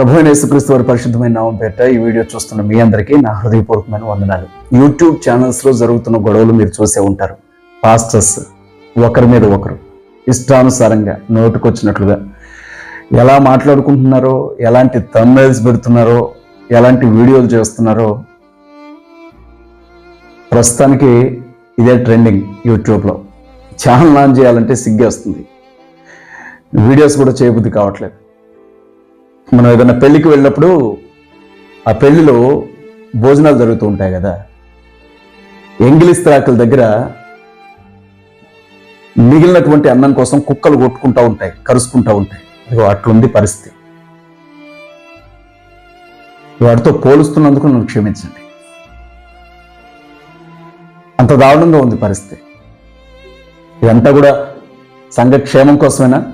ప్రభు యేసుక్రీస్తు వారి పరిశుద్ధమైన నామం పేట ఈ వీడియో చూస్తున్న మీ అందరికీ నా హృదయపూర్వకమైన వందనాలు. యూట్యూబ్ ఛానల్స్లో జరుగుతున్న గొడవలు మీరు చూసే ఉంటారు. పాస్టర్స్ ఒకరి మీద ఒకరు ఇష్టానుసారంగా నోటుకొచ్చినట్లుగా ఎలా మాట్లాడుకుంటున్నారో ఎలాంటి తమ్మెల్స్ పెడుతున్నారో ఎలాంటి వీడియోలు చేస్తున్నారో ప్రస్తుతానికి ఇదే ట్రెండింగ్ యూట్యూబ్లో ఛానల్ లాంచ్ చేయాలంటే సిగ్గేస్తుంది. వీడియోస్ కూడా చేయబుద్ధి కావట్లేదు. మనం ఏదైనా పెళ్ళికి వెళ్ళినప్పుడు ఆ పెళ్ళిలో భోజనాలు జరుగుతూ ఉంటాయి కదా. ఎంగిలిస్త్రాకుల దగ్గర మిగిలినటువంటి అన్నం కోసం కుక్కలు కొట్టుకుంటూ ఉంటాయి కరుసుకుంటూ ఉంటాయి. అదిగో అట్లుంది పరిస్థితి. వాటితో పోలుస్తున్నందుకు నన్ను క్షమించండి. అంత దారుణంగా ఉంది పరిస్థితి. ఇదంతా కూడా సంఘక్షేమం కోసమేనా?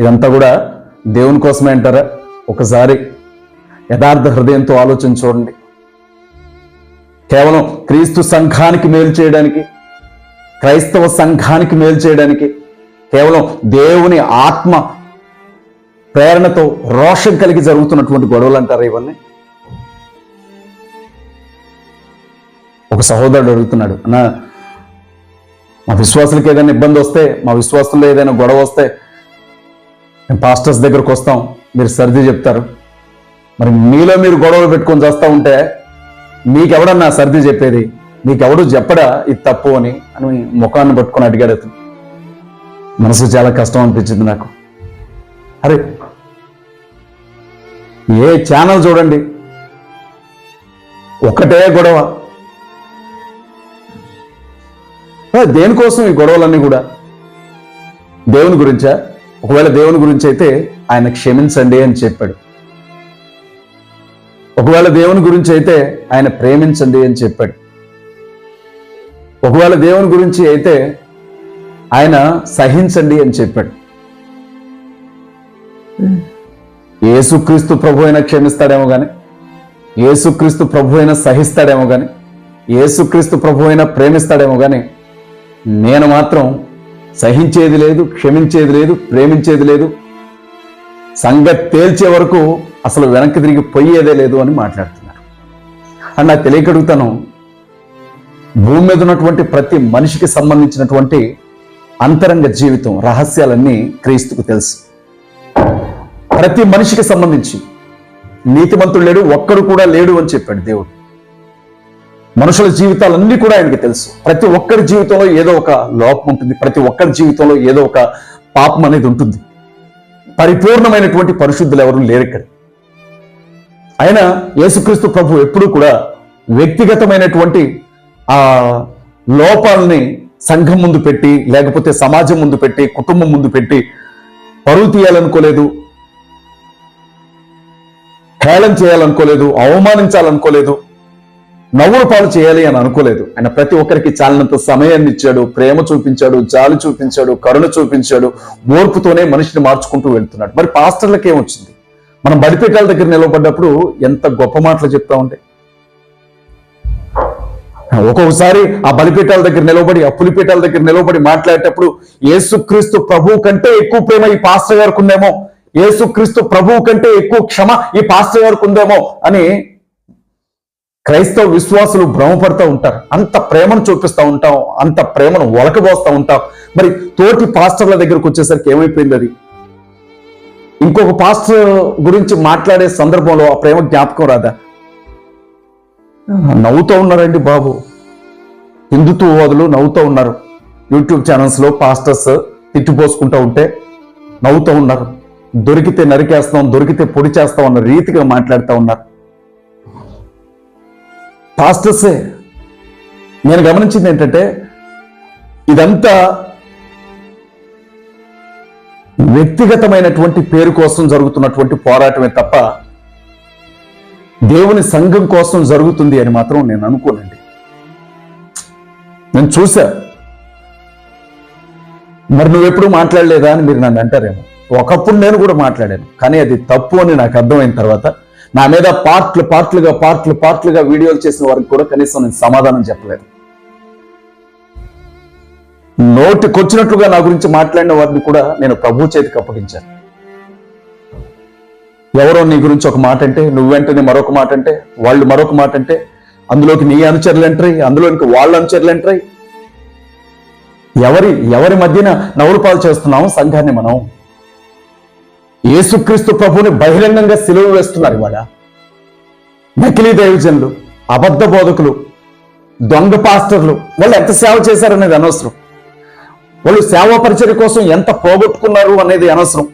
ఇదంతా కూడా దేవుని కోసమే అంటారా? ఒకసారి యథార్థ హృదయంతో ఆలోచన చూడండి. కేవలం క్రీస్తు సంఘానికి మేలు చేయడానికి క్రైస్తవ సంఘానికి మేలు చేయడానికి కేవలం దేవుని ఆత్మ ప్రేరణతో రోషం కలిగి జరుగుతున్నటువంటి గొడవలు అంటారా ఇవన్నీ? ఒక సహోదరుడు అడుగుతున్నాడు అన్న మా విశ్వాసులకు ఏదైనా ఇబ్బంది వస్తే మా విశ్వాసంలో ఏదైనా గొడవ వస్తే మేము పాస్టర్స్ దగ్గరకు వస్తాం. మీరు సర్ది చెప్తారు. మరి మీలో మీరు గొడవలు పెట్టుకొని చేస్తూ ఉంటే మీకెవడన్నా సర్ది చెప్పేది? మీకెవడు చెప్పడా ఇది తప్పు అని? అని ముఖాన్ని పట్టుకొని అడిగాడు అతను. మనసు చాలా కష్టం అనిపించింది నాకు. అరే ఏ ఛానల్ చూడండి. ఒకటే గొడవ. దేనికోసం ఈ గొడవలన్నీ కూడా? దేవుని గురించా? ఒకవేళ దేవుని గురించి అయితే ఆయన క్షమించండి అని చెప్పాడు. ఒకవేళ దేవుని గురించి అయితే ఆయన ప్రేమించండి అని చెప్పాడు. ఒకవేళ దేవుని గురించి అయితే ఆయన సహించండి అని చెప్పాడు. ఏసుక్రీస్తు ప్రభు అయినా క్షమిస్తాడేమో కానీ ఏసుక్రీస్తు ప్రభు అయినా సహిస్తాడేమో కానీ ఏసుక్రీస్తు ప్రభు అయినా ప్రేమిస్తాడేమో కానీ నేను మాత్రం సహించేది లేదు క్షమించేది లేదు ప్రేమించేది లేదు. సంగతి తేల్చే వరకు అసలు వెనక్కి తిరిగి పోయేదే లేదు అని మాట్లాడుతున్నారు. అండ్ నాకు తెలియకడుగుతాను భూమి మీద ఉన్నటువంటి ప్రతి మనిషికి సంబంధించినటువంటి అంతరంగ జీవితం రహస్యాలన్నీ క్రీస్తుకు తెలుసు. ప్రతి మనిషికి సంబంధించి నీతిమంతుడు లేడు ఒక్కడు కూడా లేడు అని చెప్పాడు దేవుడు. మనుషుల జీవితాలన్నీ కూడా ఆయనకి తెలుసు. ప్రతి ఒక్కరి జీవితంలో ఏదో ఒక లోపం ఉంటుంది. ప్రతి ఒక్కరి జీవితంలో ఏదో ఒక పాపం అనేది ఉంటుంది. పరిపూర్ణమైనటువంటి పరిశుద్ధులు ఎవరు లేరు ఇక్కడ. ఆయన యేసుక్రీస్తు ప్రభు ఎప్పుడూ కూడా వ్యక్తిగతమైనటువంటి ఆ లోపాలని సంఘం ముందు పెట్టి లేకపోతే సమాజం ముందు పెట్టి కుటుంబం ముందు పెట్టి పరువు తీయాలనుకోలేదు. హేళన చేయాలనుకోలేదు. అవమానించాలనుకోలేదు. నవ్వుల పాలు చేయాలి అని అనుకోలేదు. ఆయన ప్రతి ఒక్కరికి చాలినంత సమయాన్ని ఇచ్చాడు ప్రేమ చూపించాడు జాలి చూపించాడు కరుణ చూపించాడు ఓర్పుతోనే మనిషిని మార్చుకుంటూ వెళ్తున్నాడు. మరి పాస్టర్లకి ఏమొచ్చింది? మనం బడిపేటాల దగ్గర నిలబడ్డప్పుడు ఎంత గొప్ప మాటలు చెప్తా ఉంటే. ఒక్కొక్కసారి ఆ బలిపీఠాల దగ్గర నిలబడి ఆ పులిపీఠాల దగ్గర నిలబడి మాట్లాడేటప్పుడు ఏసుక్రీస్తు ప్రభువు కంటే ఎక్కువ ప్రేమ ఈ పాస్టర్ గారికి ఉందేమో? ఏసుక్రీస్తు ప్రభువు కంటే ఎక్కువ క్షమ ఈ పాస్టర్ గారికి ఉందేమో? అని క్రైస్తవ విశ్వాసులు భ్రమపడుతూ ఉంటారు. అంత ప్రేమను చూపిస్తూ ఉంటాం. అంత ప్రేమను ఒలకబోస్తూ ఉంటాం. మరి తోటి పాస్టర్ల దగ్గరకు వచ్చేసరికి ఏమైపోయింది అది? ఇంకొక పాస్టర్ గురించి మాట్లాడే సందర్భంలో ఆ ప్రేమ జ్ఞాపకం రాదా? నవ్వుతూ ఉన్నారండి బాబు. హిందుత్వవాదులు నవ్వుతూ ఉన్నారు. యూట్యూబ్ ఛానల్స్లో పాస్టర్స్ తిట్టిపోసుకుంటూ ఉంటే నవ్వుతూ ఉన్నారు. దొరికితే నరికేస్తాం దొరికితే పొడి చేస్తాం అన్న రీతిగా మాట్లాడుతూ ఉన్నారు. పాస్టర్సే నేను గమనించింది ఏంటంటే ఇదంతా వ్యక్తిగతమైనటువంటి పేరు కోసం జరుగుతున్నటువంటి పోరాటమే తప్ప దేవుని సంఘం కోసం జరుగుతుంది అని మాత్రం నేను అనుకోనండి. నేను చూసా మరి నువ్వెప్పుడు మాట్లాడలేదా అని మీరు నన్ను అంటారేమో. ఒకప్పుడు నేను కూడా మాట్లాడాను కానీ అది తప్పు అని నాకు అర్థమైన తర్వాత నా మీద పార్ట్లు పార్ట్లుగా పార్ట్లు పార్ట్లుగా వీడియోలు చేసిన వారికి కూడా కనీసం నేను సమాధానం చెప్పలేదు. నోటికొచ్చినట్లుగా నా గురించి మాట్లాడిన వారిని కూడా నేను ప్రభు చేతికి అప్పగించాను. ఎవరో నీ గురించి ఒక మాట అంటే నువ్వెంటనే మరొక మాట అంటే వాళ్ళు మరొక మాట అంటే అందులోకి నీ అనుచరులు ఎంటర్ అందులోకి అందులోనికి వాళ్ళ అనుచరులు ఎంటర్ ఎవరి ఎవరి మధ్యన నవ్వులు పాలు చేస్తున్నాము సంఘాన్ని మనం యేసుక్రీస్తు ప్రభుని బహిరంగంగా సిలువ వేస్తున్నారు ఇవాళ. నకిలీ దైవజనులు అబద్ధ బోధకులు దొంగ పాస్టర్లు వాళ్ళు ఎంత సేవ చేశారనేది అనవసరం. వాళ్ళు సేవా పరిచయం కోసం ఎంత పోగొట్టుకున్నారు అనేది అనవసరం.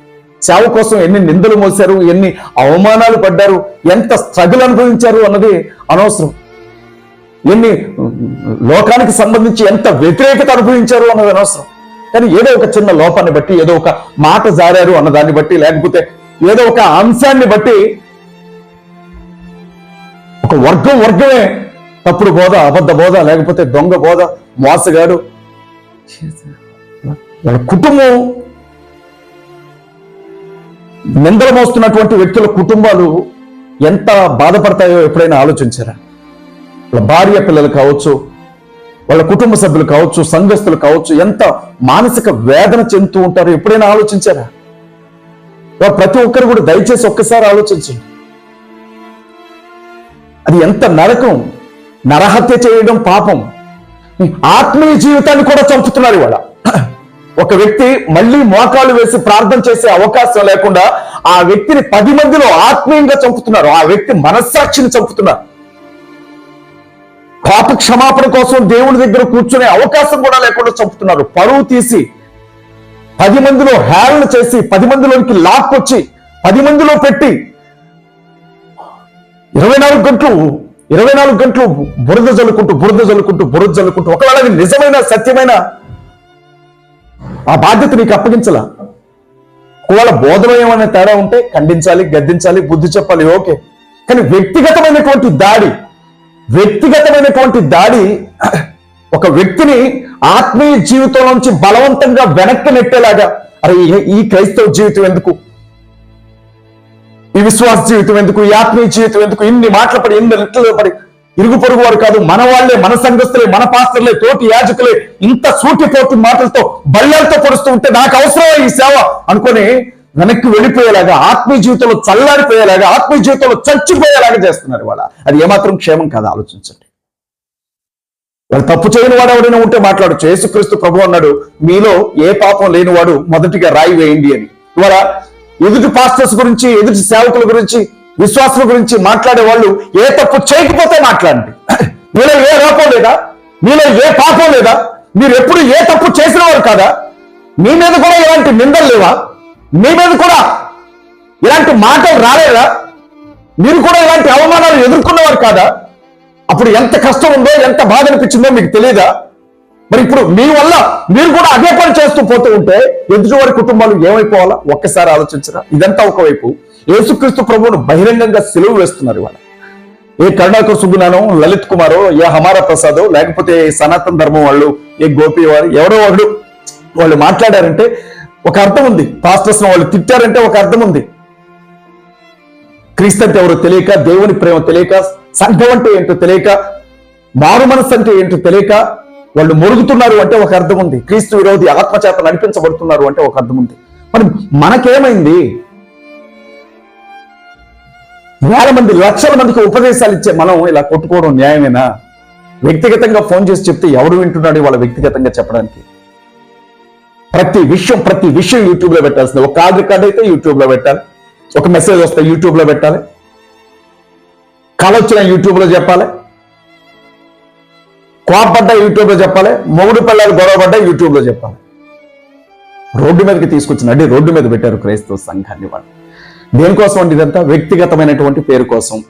సేవ కోసం ఎన్ని నిందలు మోశారు ఎన్ని అవమానాలు పడ్డారు ఎంత స్ట్రగుల్ అనుభవించారు అన్నది అనవసరం. ఎన్ని లోకానికి సంబంధించి ఎంత వ్యతిరేకత అనుభవించారు అన్నది అనవసరం. కానీ ఏదో ఒక చిన్న లోపాన్ని బట్టి ఏదో ఒక మాట జారారు అన్న దాన్ని బట్టి లేకపోతే ఏదో ఒక అంశాన్ని బట్టి ఒక వర్గం వర్గమే తప్పుడు బోధ అబద్ధ బోధ లేకపోతే దొంగ బోధ మోసగాడు. వాళ్ళ కుటుంబం నిందలు మోస్తున్నటువంటి వ్యక్తుల కుటుంబాలు ఎంత బాధపడతాయో ఎప్పుడైనా ఆలోచించారా? వాళ్ళ భార్య పిల్లలు కావచ్చు వాళ్ళ కుటుంబ సభ్యులు కావచ్చు సంఘస్థులు కావచ్చు ఎంత మానసిక వేదన చెందుతూ ఉంటారో ఎప్పుడైనా ఆలోచించారా? ప్రతి ఒక్కరు కూడా దయచేసి ఒక్కసారి ఆలోచించండి. అది ఎంత నరకం నరహత్య చేయడం పాపం. ఆత్మీయ జీవితాన్ని కూడా చంపుతున్నారు ఇవాళ. ఒక వ్యక్తి మళ్ళీ మోకాలు వేసి ప్రార్థన చేసే అవకాశం లేకుండా ఆ వ్యక్తిని పది మందిలో ఆత్మీయంగా చంపుతున్నారు. ఆ వ్యక్తి మనస్సాక్షిని చంపుతున్నారు. పాప క్షమాపణ కోసం దేవుని దగ్గర కూర్చునే అవకాశం కూడా లేకుండా చంపుతున్నారు. పరువు తీసి పది మందిలో హేళన చేసి పది మందిలోనికి లాక్కొచ్చి పది మందిలో పెట్టి ఇరవై నాలుగు గంటలు ఇరవై నాలుగు గంటలు బురద జల్లుకుంటూ బురద జల్లుకుంటూ బురద జల్లుకుంటూ ఒకవేళ అది నిజమైన సత్యమైన ఆ బాధ్యత నీకు అప్పగించలా? ఒకవేళ బోధమయం అనే తేడా ఉంటే ఖండించాలి గద్దించాలి బుద్ధి చెప్పాలి ఓకే. కానీ వ్యక్తిగతమైనటువంటి దాడి వ్యక్తిగతమైనటువంటి దాడి ఒక వ్యక్తిని ఆత్మీయ జీవితం నుంచి బలవంతంగా వెనక్కి నెట్టేలాగా అరే ఈ- క్రైస్తవ జీవితం ఎందుకు? ఈ విశ్వాస జీవితం ఎందుకు? ఈ ఆత్మీయ జీవితం ఎందుకు? ఇన్ని మాటలు పడి ఇన్ని రెట్లు పడి ఇరుగు పొరుగు వారు కాదు మన వాళ్ళే మన సంఘస్థులే మన పాస్టర్లే తోటి యాజకులే ఇంత సూటిపోటి మాటలతో బళ్ళలతో పొడుస్తూ ఉంటే నాకు అవసరమే ఈ సేవ? అనుకొని వెనక్కి వెళ్ళిపోయేలాగా ఆత్మీయ జీవితంలో చల్లారిపోయేలాగా ఆత్మీయ జీవితంలో చచ్చిపోయేలాగా చేస్తున్నారు వాళ్ళ అది ఏమాత్రం క్షేమం కాదు ఆలోచించండి. వాళ్ళు తప్పు చేయని వాడు ఎవడైనా ఉంటే మాట్లాడచ్చు. యేసుక్రీస్తు ప్రభు అన్నాడు మీలో ఏ పాపం లేనివాడు మొదటిగా రాయి వేయండి అని. ఇవాళ ఎదుటి పాస్టర్స్ గురించి ఎదుటి సేవకుల గురించి విశ్వాసుల గురించి మాట్లాడే వాళ్ళు ఏ తప్పు చేయకపోతే మాట్లాడండి. మీలో ఏ లోపం లేదా? మీలో ఏ పాపం లేదా? మీరు ఎప్పుడు ఏ తప్పు చేసిన వారు కాదా? మీ మీద కూడా ఇలాంటి నిందలు లేవా? మీ మీద కూడా ఇలాంటి మాటలు రాలేదా? మీరు కూడా ఇలాంటి అవమానాలు ఎదుర్కొన్నవారు కాదా? అప్పుడు ఎంత కష్టం ఉందో ఎంత బాధ అనిపించిందో మీకు తెలియదా మరి ఇప్పుడు మీ వల్ల మీరు కూడా అదే పని చేస్తూ పోతూ ఉంటే ఎదుటివారి కుటుంబాలు ఏమైపోవాలా? ఒక్కసారి ఆలోచించరా. ఇదంతా ఒకవైపు. యేసుక్రీస్తు ప్రభువును బహిరంగంగా సెలవు వేస్తున్నారు ఇవాళ. ఏ కరుణాకర్ సుబ్బునానో లలిత్ కుమారో ఏ హమారా ప్రసాదో లేకపోతే సనాతన ధర్మం వాళ్ళు ఏ గోపి వారు ఎవరో వాళ్ళు వాళ్ళు మాట్లాడారంటే ఒక అర్థం ఉంది. పాస్టర్స్ వాళ్ళు తిట్టారంటే ఒక అర్థం ఉంది. క్రీస్తు అంటే ఎవరో తెలియక దేవుని ప్రేమ తెలియక సంఘం అంటే ఏంటో తెలియక మారు మనస్సు అంటే ఏంటో తెలియక వాళ్ళు మురుగుతున్నారు అంటే ఒక అర్థం ఉంది. క్రీస్తు విరోధి ఆత్మచేత నడిపించబడుతున్నారు అంటే ఒక అర్థం ఉంది. మరి మనకేమైంది? వేల మంది లక్షల మందికి ఉపదేశాలు ఇచ్చే మనం ఇలా కొట్టుకోవడం న్యాయమేనా? వ్యక్తిగతంగా ఫోన్ చేసి చెప్తే ఎవడు వింటున్నాడు వాళ్ళ వ్యక్తిగతంగా చెప్పడానికి? ప్రతి విషయం ప్రతి విషయం యూట్యూబ్లో పెట్టాల్సింది. ఒక కాల్ రికార్డ్ అయితే యూట్యూబ్లో పెట్టాలి. ఒక మెసేజ్ వస్తే యూట్యూబ్లో పెట్టాలి. కళ వచ్చిన యూట్యూబ్లో చెప్పాలి. కోపడ్డా యూట్యూబ్లో చెప్పాలి. మొగుడు పిల్లలు గొడవపడ్డా యూట్యూబ్లో చెప్పాలి. రోడ్డు మీదకి తీసుకొచ్చిన రోడ్డు మీద పెట్టారు క్రైస్తవ సంఘాన్ని వాళ్ళు. దేనికోసం అండి ఇదంతా? వ్యక్తిగతమైనటువంటి పేరు కోసం.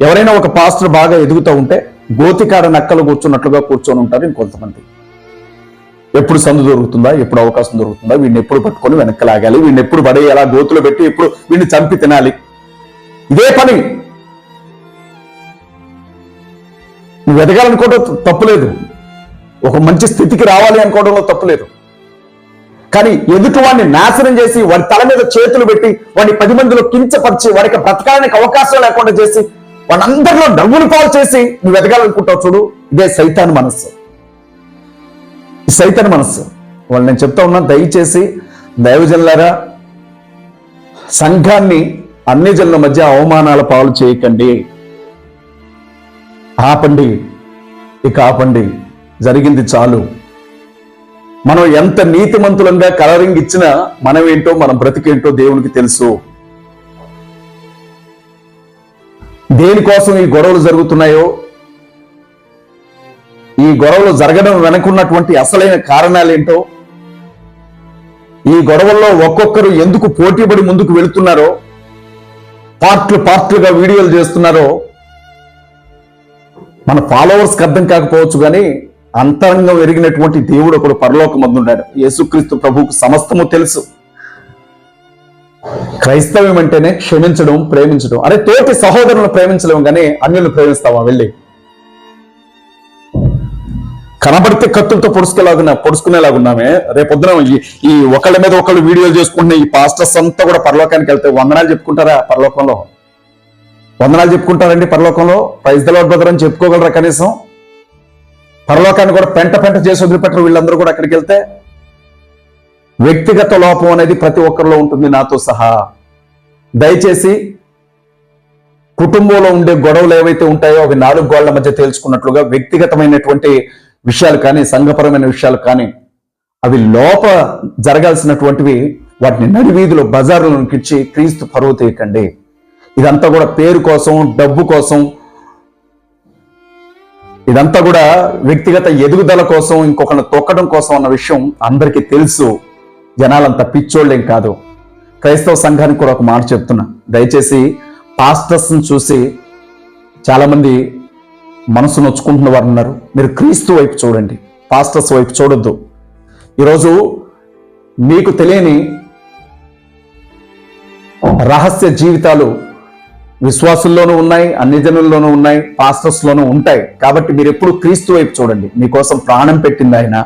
ఎవరైనా ఒక పాస్టర్ బాగా ఎదుగుతూ ఉంటే గోతికాడ నక్కలు కూర్చున్నట్లుగా కూర్చొని ఉంటారు ఇంకొంతమంది. ఎప్పుడు సందు దొరుకుతుందా? ఎప్పుడు అవకాశం దొరుకుతుందా? వీడిని ఎప్పుడు పట్టుకొని వెనక్కి లాగాలి వీడిని ఎప్పుడు పడేయాలా? గోతులో పెట్టి ఎప్పుడు వీడిని చంపి తినాలి? ఇదే పని. నువ్వు ఎదగాలనుకోవడం తప్పులేదు. ఒక మంచి స్థితికి రావాలి అనుకోవడంలో తప్పులేదు. కానీ ఎదుటి వాడిని నాశనం చేసి వాడి తల మీద చేతులు పెట్టి వాడిని పది మందిలో కించపరిచి వాడికి బ్రతకాలని అవకాశం లేకుండా చేసి వాళ్ళందరిలో అందరిలో డబ్బులు పాలు చేసి నువ్వు ఎదగాలనుకుంటావు చూడు. ఇదే సైతాన్ మనస్సు. సైతన్ మనస్సు. వాళ్ళు నేను చెప్తా ఉన్నాను దయచేసి దైవజనులారా సంఘాన్ని అన్ని జనుల మధ్య అవమానాల పాలు చేయకండి. ఆపండి. ఇక ఆపండి. జరిగింది చాలు. మనం ఎంత నీతిమంతులంగా కలరింగ్ ఇచ్చినా మనం ఏంటో మనం బ్రతికేంటో దేవునికి తెలుసు. దేనికోసం ఈ గొడవలు జరుగుతున్నాయో ఈ గొడవలు జరగడం వెనకున్నటువంటి అసలైన కారణాలేంటో? ఈ గొడవల్లో ఒక్కొక్కరు ఎందుకు పోటీపడి ముందుకు వెళుతున్నారో? పార్ట్లు పార్ట్లుగా వీడియోలు చేస్తున్నారో? మన ఫాలోవర్స్కి అర్థం కాకపోవచ్చు కానీ అంతరంగం ఎరిగినటువంటి దేవుడు ఒకడు పరలోక ఉన్నాడు యేసుక్రీస్తు ప్రభువుకు సమస్తము తెలుసు. క్రైస్తవ్యం అంటేనే క్షమించడం ప్రేమించడం. అరే తోటి సహోదరులను ప్రేమించడం కానీ అన్యులను ప్రేమిస్తావా? వెళ్ళి. కనబడితే కత్తులతో పొడుచుకులాగున్నా పొడుచుకునేలాగున్నామే రేపొద్దున ఈ- ఈ ఒకళ్ళ మీద ఒకళ్ళు వీడియోలు చేసుకుంటున్న ఈ పాస్టర్స్ అంతా కూడా పరలోకానికి వెళ్తే వందనాలు చెప్పుకుంటారా పరలోకంలో? వందనాలు చెప్పుకుంటారండి పరలోకంలో? ప్రైజ్ దలవాడ్ బ్రదర్ అని చెప్పుకోగలరా కనీసం? పరలోకాన్ని కూడా పెంట పెంట చేసి వదిలిపెట్టరు వీళ్ళందరూ కూడా అక్కడికి వెళ్తే? వ్యక్తిగత లోపం అనేది ప్రతి ఒక్కరిలో ఉంటుంది నాతో సహా. దయచేసి కుటుంబంలో ఉండే గొడవలు ఏవైతే ఉంటాయో అవి నాలుగు గోళ్ళ మధ్య తేల్చుకున్నట్లుగా వ్యక్తిగతమైనటువంటి విషయాలు కానీ సంఘపరమైన విషయాలు కానీ అవి లోప జరగాల్సినటువంటివి వాటిని నడివీధిలో బజార్లోకి ఇచ్చి క్రీస్తు పరువు తీయకండి. ఇదంతా కూడా పేరు కోసం డబ్బు కోసం ఇదంతా కూడా వ్యక్తిగత ఎదుగుదల కోసం ఇంకొకరిని తొక్కడం కోసం అన్న విషయం అందరికీ తెలుసు. జనాలంత పిచ్చోళ్ళేం కాదు. క్రైస్తవ సంఘానికి కూడా ఒక మాట చెప్తున్నా. దయచేసి పాస్టర్స్ని చూసి చాలామంది మనసు నొచ్చుకుంటున్న వారు ఉన్నారు. మీరు క్రీస్తు వైపు చూడండి. పాస్టర్స్ వైపు చూడొద్దు. ఈరోజు మీకు తెలియని రహస్య జీవితాలు విశ్వాసుల్లోనూ ఉన్నాయి అన్ని జనుల్లోనూ ఉన్నాయి పాస్టర్స్లోనూ ఉంటాయి. కాబట్టి మీరు ఎప్పుడు క్రీస్తు వైపు చూడండి. మీకోసం ప్రాణం పెట్టింది ఆయన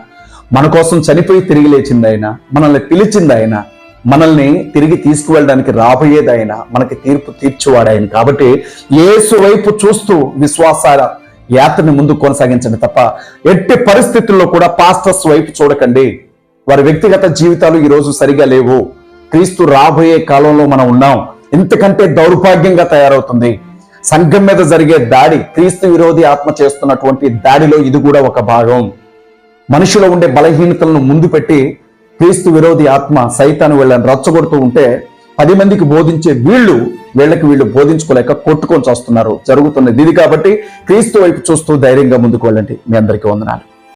మన కోసం చనిపోయి తిరిగి లేచింది ఆయన మనల్ని పిలిచింది ఆయన మనల్ని తిరిగి తీసుకువెళ్ళడానికి రాబోయేది ఆయన మనకి తీర్పు తీర్చువాడు ఆయన కాబట్టి ఏసు వైపు చూస్తూ విశ్వాసాల యాత్రని ముందు కొనసాగించండి తప్ప ఎట్టి పరిస్థితుల్లో కూడా పాస్టర్స్ వైపు చూడకండి. వారి వ్యక్తిగత జీవితాలు ఈ రోజు సరిగా లేవు. క్రీస్తు రాబోయే కాలంలో మనం ఉన్నాం. ఇంతకంటే దౌర్భాగ్యంగా తయారవుతుంది. సంఘం మీద జరిగే దాడి క్రీస్తు విరోధి ఆత్మ చేస్తున్నటువంటి దాడిలో ఇది కూడా ఒక భాగం. మనుషులో ఉండే బలహీనతలను ముందు పెట్టి క్రీస్తు విరోధి ఆత్మ సైతాన్ని వీళ్ళని రచ్చగొడుతూ ఉంటే పది మందికి బోధించే వీళ్ళు వీళ్ళకి వీళ్ళు బోధించుకోలేక కొట్టుకొని చూస్తున్నారు. జరుగుతున్నది ఇది కాబట్టి క్రీస్తు వైపు చూస్తూ ధైర్యంగా ముందుకు వెళ్ళండి. మీ అందరికీ వందనాలు.